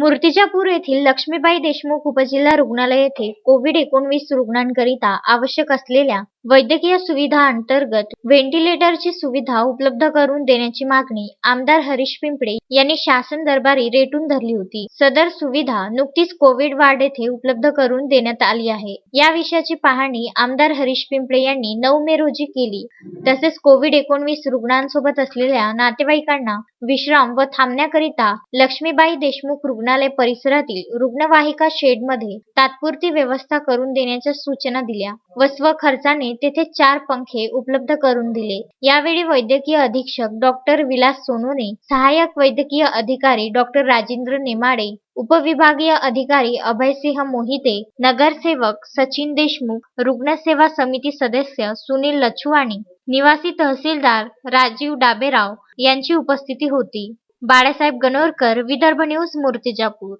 मूर्तिजापूर येथील लक्ष्मीबाई देशमुख उपजिल्हा रुग्णालय येथे कोविड एकोणवीस रुग्णांकरिता आवश्यक असलेल्या वैद्यकीय सुविधा अंतर्गत व्हेंटिलेटरची सुविधा उपलब्ध करून देण्याची मागणी आमदार हरीश पिंपळे यांनी शासन दरबारी रेटून धरली होती. सदर सुविधा नुकतीच कोविड वार्ड येथे उपलब्ध करून देण्यात आली आहे. या विषयाची पाहणी आमदार हरीश पिंपळे यांनी नऊ मे रोजी केली. तसेच कोविड एकोणवीस रुग्णांसोबत असलेल्या नातेवाईकांना विश्राम व थांबण्याकरिता लक्ष्मीबाई देशमुख रुग्णालय परिसरातील रुग्णवाहिका शेडमध्ये तात्पुरती व्यवस्था करून देण्याच्या सूचना दिल्या व स्वखर्चाने तेथे चार पंखे उपलब्ध करून दिले. यावेळी वैद्यकीय अधीक्षक डॉक्टर विलास सोनोने सहाय्यक वैद्यकीय अधिकारी डॉक्टर राजेंद्र नेमाडे उपविभागीय अधिकारी अभयसिंह मोहिते नगरसेवक सचिन देशमुख रुग्णसेवा समिती सदस्य सुनील लछुवाणी निवासी तहसीलदार राजीव डाबेराव यांची उपस्थिती होती. बाळासाहेब गणोरकर विदर्भ न्यूज मूर्तिजापूर.